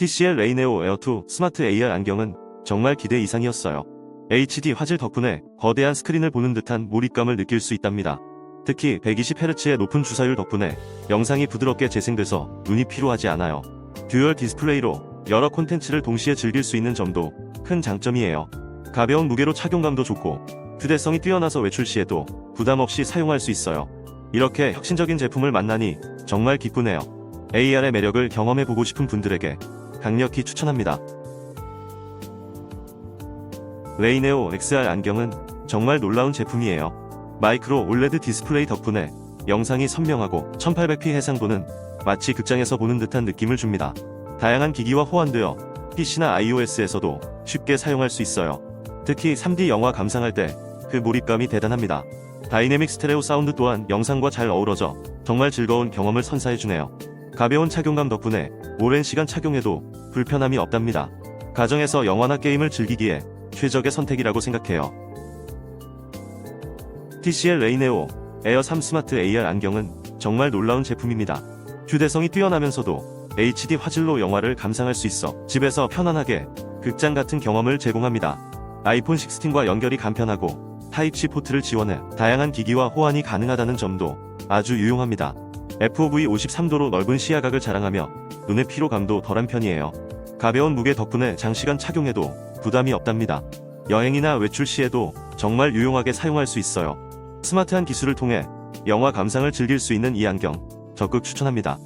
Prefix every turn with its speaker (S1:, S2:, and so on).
S1: TCL 레이네오 에어2 스마트 AR 안경은 정말 기대 이상이었어요. HD 화질 덕분에 거대한 스크린을 보는 듯한 몰입감을 느낄 수 있답니다. 특히 120Hz의 높은 주사율 덕분에 영상이 부드럽게 재생돼서 눈이 피로하지 않아요. 듀얼 디스플레이로 여러 콘텐츠를 동시에 즐길 수 있는 점도 큰 장점이에요. 가벼운 무게로 착용감도 좋고 휴대성이 뛰어나서 외출 시에도 부담 없이 사용할 수 있어요. 이렇게 혁신적인 제품을 만나니 정말 기쁘네요. AR의 매력을 경험해보고 싶은 분들에게 강력히 추천합니다. 레이네오 XR 안경은 정말 놀라운 제품이에요. 마이크로 올레드 디스플레이 덕분에 영상이 선명하고 1800p 해상도는 마치 극장에서 보는 듯한 느낌을 줍니다. 다양한 기기와 호환되어 PC나 iOS에서도 쉽게 사용할 수 있어요. 특히 3D 영화 감상할 때 그 몰입감이 대단합니다. 다이내믹 스테레오 사운드 또한 영상과 잘 어우러져 정말 즐거운 경험을 선사해주네요. 가벼운 착용감 덕분에 오랜 시간 착용해도 불편함이 없답니다. 가정에서 영화나 게임을 즐기기에 최적의 선택이라고 생각해요. TCL 레이네오 에어 3 스마트 AR 안경은 정말 놀라운 제품입니다. 휴대성이 뛰어나면서도 HD 화질로 영화를 감상할 수 있어 집에서 편안하게 극장 같은 경험을 제공합니다. 아이폰 16과 연결이 간편하고 타입C 포트를 지원해 다양한 기기와 호환이 가능하다는 점도 아주 유용합니다. FOV 53도로 넓은 시야각을 자랑하며 눈의 피로감도 덜한 편이에요. 가벼운 무게 덕분에 장시간 착용해도 부담이 없답니다. 여행이나 외출 시에도 정말 유용하게 사용할 수 있어요. 스마트한 기술을 통해 영화 감상을 즐길 수 있는 이 안경 적극 추천합니다.